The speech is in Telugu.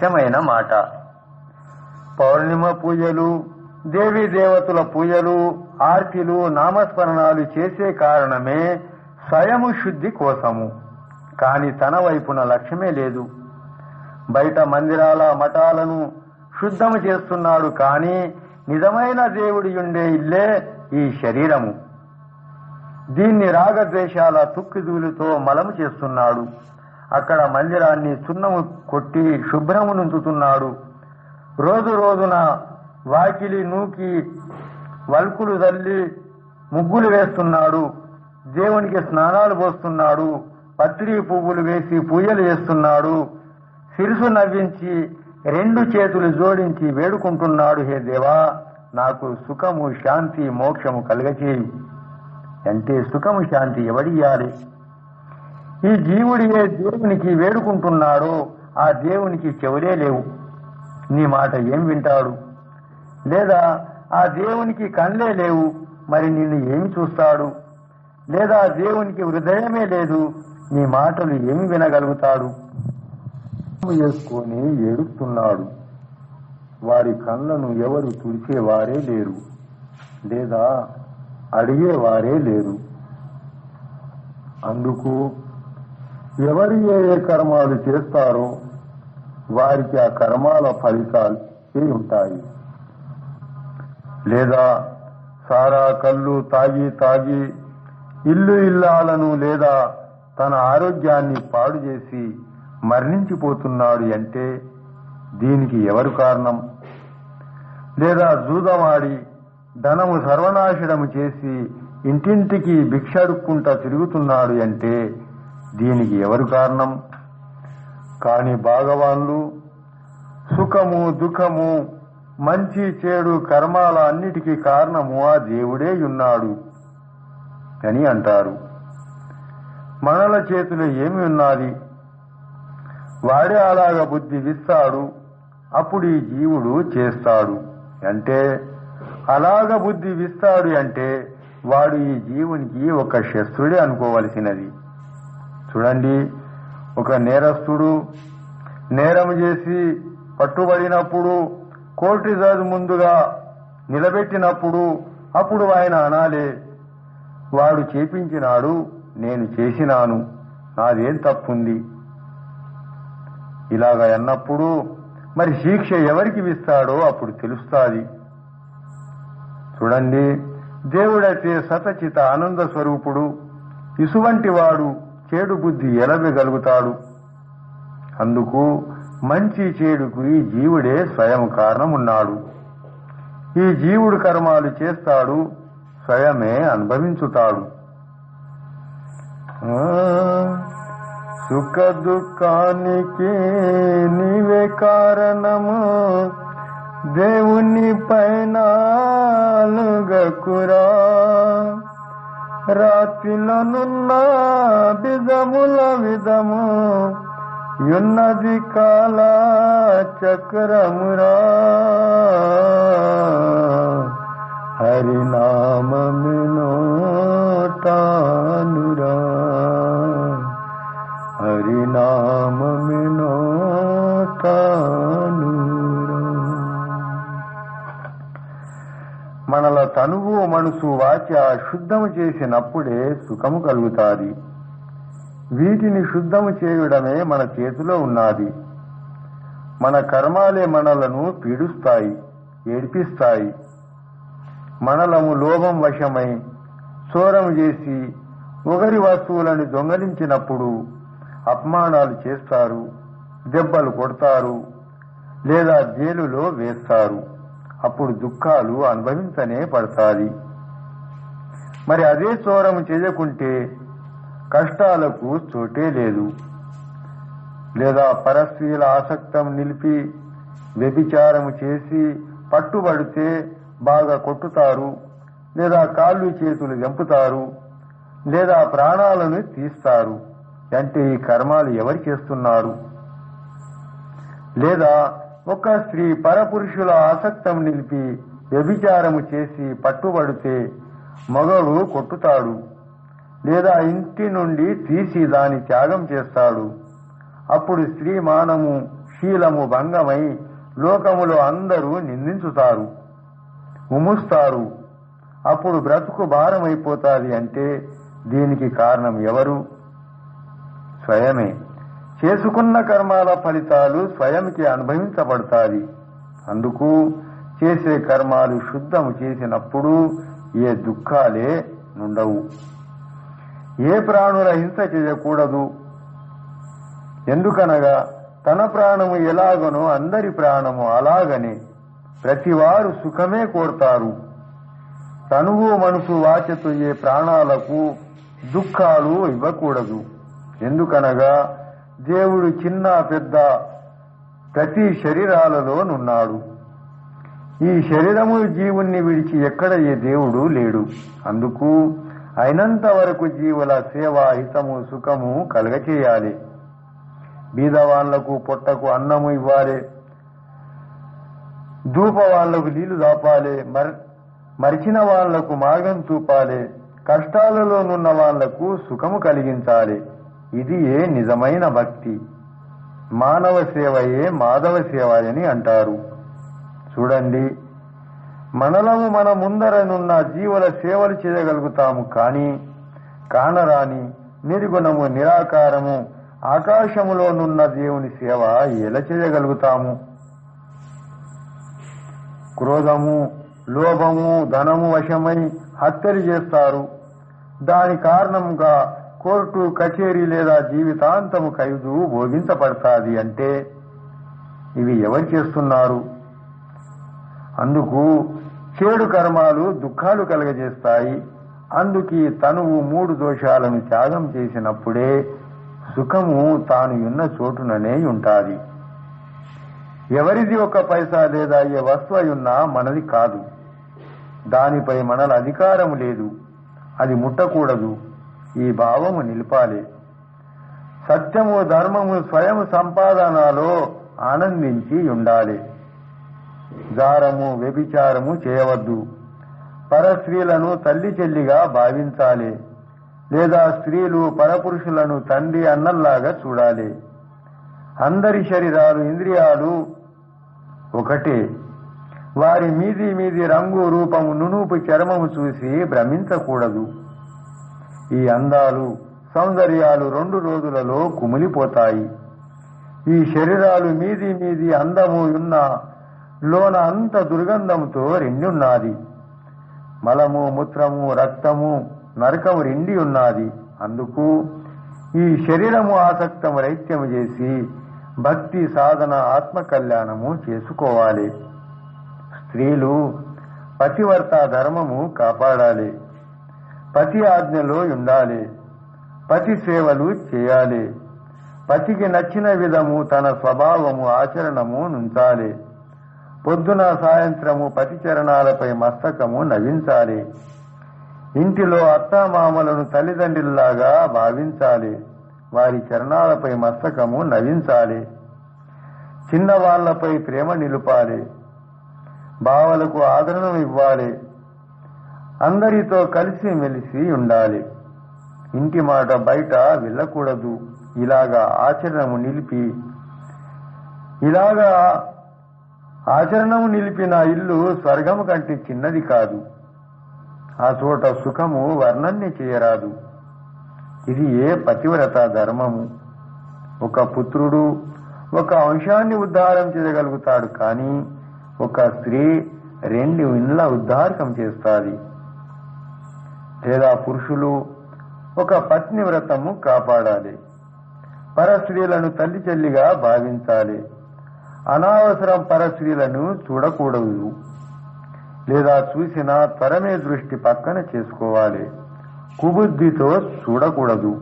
ముఖ్యమైన మాట. పౌర్ణిమ పూజలు దేవీ దేవతల పూజలు ఆర్తిలు నామస్మరణాలు చేసే కారణమే స్వయము శుద్ధి కోసము. కాని తన వైపున లక్ష్యమే లేదు. బయట మందిరాల మఠాలను శుద్ధము చేస్తున్నాడు కాని నిజమైన దేవుడి ఉండే ఇల్లే ఈ శరీరము. దీన్ని రాగద్వేషాల తుక్కిదూలుతో మలము చేస్తున్నాడు. అక్కడ మందిరాన్ని సున్నము కొట్టి శుభ్రము నుంచుతున్నాడు. రోజు రోజున వాకిలి నూకి వల్కులు తల్లి ముగ్గులు వేస్తున్నాడు. దేవునికి స్నానాలు పోస్తున్నాడు. పత్రి పువ్వులు వేసి పూజలు చేస్తున్నాడు. సిరుసు నవ్వించి రెండు చేతులు జోడించి వేడుకుంటున్నాడు. హే దేవా నాకు సుఖము శాంతి మోక్షము కలగచేయి అంటే సుఖము శాంతి ఎవడియాలి ఈ జీవుడు ఏ దేవునికి వేడుకుంటున్నాడో ఆ దేవునికి చెవులే లేవు. నీ మాట ఏం వింటాడు? లేదా ఆ దేవునికి కళ్ళే లేవు మరి నిన్ను ఏమి చూస్తాడు? లేదా దేవునికి హృదయమే లేదు నీ మాటలు ఏమి వినగలుగుతాడు? చేసుకొని ఏడుస్తున్నాడు. వారి కళ్ళను ఎవరు తుడిచేవారే లేరు లేదా అడిగేవారే లేరు. అందుకు ఎవరు ఏ ఏ కర్మాలు చేస్తారో వారికి ఆ కర్మాల ఫలితాలు ఏ ఉంటాయి. లేదా సారా కళ్ళు తాగి తాగి ఇల్లు ఇల్లాలను లేదా తన ఆరోగ్యాన్ని పాడు చేసి మరణించిపోతున్నాడు అంటే దీనికి ఎవరు కారణం? లేదా జూదమాడి ధనము సర్వనాశనము చేసి ఇంటింటికి భిక్షడుక్కుంటా తిరుగుతున్నాడు అంటే దీనికి ఎవరు కారణం? కాని భాగవాన్లు సుఖము దుఃఖము మంచి చెడు కర్మాల అన్నిటికీ కారణము ఆ దేవుడే ఉన్నాడు అని అంటారు. మనల చేతిలో ఏమి ఉన్నది? వాడే అలాగ బుద్ధి విస్తాడు అప్పుడు ఈ జీవుడు చేస్తాడు. అంటే అలాగ బుద్ధి విస్తాడు అంటే వాడు ఈ జీవునికి ఒక శస్త్రుడే అనుకోవలసినది. చూడండి. ఒక నేరస్తుడు నేరం చేసి పట్టుబడినప్పుడు కోర్టు జడ్జి ముందుగా నిలబెట్టినప్పుడు అప్పుడు ఆయన అనాలే. వాడు చేపించినాడు నేను చేసినాను నాదేం తప్పుంది? ఇలాగ అన్నప్పుడు మరి శిక్ష ఎవరికి ఇస్తాడో అప్పుడు తెలుస్తాది. చూడండి. దేవుడైతే సతచిత ఆనంద స్వరూపుడు ఇసువంటి వాడు చెడు బుద్ధి ఎలవగలుగుతాడు. అందుకు మంచి చెడుకు ఈ జీవుడే స్వయం కారణమున్నాడు. ఈ జీవుడు కర్మాలు చేస్తాడు స్వయమే అనుభవించుతాడు. సుఖ దుఃఖానికి నీవే కారణము. దేవుని పైన అలుగకురా. రాత్రిలోనున్న బిజముల విధము యున్నది కాల చక్రమురా. తనువు మనసు వాచ శుద్ధము చేసినప్పుడే సుఖము కలుగుతాది. వీటిని శుద్ధము చేయడమే మన చేతిలో ఉన్నది. మన కర్మాలే మనలను పీడుస్తాయి ఏడిపిస్తాయి. మనలము లోభం వశమై చోరం చేసి ఒకరి వస్తువులను దొంగలించినప్పుడు అపమానాలు చేస్తారు దెబ్బలు కొడతారు లేదా జైలులో వేస్తారు. అప్పుడు దుఃఖాలు అనుభవించనే పడతాది మరి అదే చోరము చేయకుంటే కష్టాలకు చోటే లేదు. లేదా పరస్త్రీల ఆసక్తం నిలిపి వ్యభిచారము చేసి పట్టుబడితే బాగా కొట్టుతారు లేదా కాళ్ళు చేతులు చంపుతారు లేదా ప్రాణాలను తీస్తారు అంటే ఈ కర్మాలు ఎవరు చేస్తున్నారు? లేదా ఒక స్త్రీ పరపురుషుల ఆసక్తం నిలిపి వ్యభిచారము చేసి పట్టుబడితే మగడు కొట్టుతాడు లేదా ఇంటి నుండి తీసి దాని త్యాగం చేస్తాడు. అప్పుడు స్త్రీ మానము శీలము భంగమై లోకములో అందరూ నిందించుతారు ఉముస్తారు అప్పుడు బ్రతుకు భారమైపోతాది అంటే దీనికి కారణం ఎవరు? స్వయమే. చేసుకున్న కర్మాల ఫలితాలు స్వయంకి అనుభవించబడతాయి. అందుకు చేసే కర్మాలు శుద్ధము చేసినప్పుడు ఏ దుఃఖాలే నుండవు. ఏ ప్రాణుల హింస చేయకూడదు. ఎందుకనగా తన ప్రాణము ఎలాగనో అందరి ప్రాణము అలాగనే ప్రతివారు సుఖమే కోరుతారు. తనువు మనసు వాచతో ఏ ప్రాణాలకు దుఃఖాలు ఇవ్వకూడదు. ఎందుకనగా దేవుడు చిన్న పెద్ద ప్రతి శరీరాలలోనున్నాడు. ఈ శరీరము జీవుణ్ణి విడిచి ఎక్కడ ఏ దేవుడు లేడు. అందుకు అయినంత వరకు జీవుల సేవ హితము సుఖము కలగచేయాలి. బీదవాళ్ళకు పొట్టకు అన్నము ఇవ్వాలి. ధూప వాళ్ళకు నీళ్ళు దాపాలి. మర్ మరిచిన వాళ్ళకు మార్గం చూపాలి. కష్టాలలోనున్న వాళ్ళకు సుఖము కలిగించాలి. ఇది ఏ నిజమైన భక్తి? మానవ సేవయే మాధవ సేవ అని అంటారు. చూడండి మనలము మన ముందరనున్న జీవుల సేవలు చేయగలుగుతాము కానీ కానరాని నిర్గుణము నిరాకారము ఆకాశములోనున్న దేవుని సేవ ఎలా చేయగలుగుతాము? క్రోధము లోభము ధనము వశమై హత్యలు చేస్తారు. దాని కారణంగా కోర్టు కచేరీ లేదా జీవితాంతము ఖైదు భోగించబడతాది అంటే ఇవి ఎవరు చేస్తున్నారు? అందుకు చెడు కర్మాలు దుఃఖాలు కలగజేస్తాయి. అందుకి తనువు మూడు దోషాలను త్యాగం చేసినప్పుడే సుఖము తాను ఉన్న చోటుననే ఉంటాది. ఎవరిది ఒక పైసా లేదా ఏ వస్తువున్నా మనది కాదు. దానిపై మనల అధికారం లేదు. అది ముట్టకూడదు. ఈ భావము నిలపాలి. సత్యము ధర్మము స్వయం సంపాదనలో ఆనందించి ఉండాలి. జారము వ్యభిచారము చేయవద్దు. పరస్త్రీలను తల్లి చెల్లిగా భావించాలి. లేదా స్త్రీలు పరపురుషులను తండ్రి అన్నల్లాగా చూడాలి. అందరి శరీరాలు ఇంద్రియాలు ఒకటే. వారి మీది మీది రంగు రూపము నునుపు చర్మము చూసి భ్రమించకూడదు. ఈ అందాలు సౌందర్యాలు రెండు రోజులలో కుమిలిపోతాయి. ఈ శరీరాలు మీది మీది అందము ఉన్న లోన అంత దుర్గంధంతో రెండున్నది. మలము మూత్రము రక్తము నరకము రెండి ఉన్నది. అందుకు ఈ శరీరము ఆసక్తము రైత్యము చేసి భక్తి సాధన ఆత్మ కళ్యాణము చేసుకోవాలి. స్త్రీలు పతివర్త ధర్మము కాపాడాలి. పతి ఆజ్ఞలో ఉండాలి. పతి సేవలు చేయాలి. పతికి నచ్చిన విధము తన స్వభావము ఆచరణము నుంచాలి. పొద్దున సాయంత్రము పతి చరణాలపై మస్తకము నవించాలి ఇంటిలో అత్తామామలను తల్లిదండ్రుల్లాగా భావించాలి. వారి చరణాలపై మస్తకము నవించాలి చిన్నవాళ్ళపై ప్రేమ నిలుపాలి. బావలకు ఆదరణ ఇవ్వాలి. అందరితో కలిసి మెలిసి ఉండాలి. ఇంటి మాట బయట వెళ్ళకూడదు. ఇలాగా ఆచరణము నిలిపి ఇలాగా ఆచరణము నిలిపిన ఇల్లు స్వర్గము కంటే చిన్నది కాదు. ఆ చోట సుఖము వర్ణన్ని చేయరాదు. ఇది ఏ పతివ్రత ధర్మము? ఒక పుత్రుడు ఒక అంశాన్ని ఉద్ధారం చేయగలుగుతాడు కానీ ఒక స్త్రీ రెండు ఇండ్ల ఉద్ధారకం చేస్తాది. లేదా పురుషులు ఒక పత్ని వ్రతము కాపాడాలి. పరస్త్రీలను తల్లి చెల్లిగా భావించాలి. అనవసరం పరస్త్రీలను చూడకూడదు. లేదా చూసిన త్వరమే దృష్టి పక్కన చేసుకోవాలి. కుబుద్ధితో చూడకూడదు.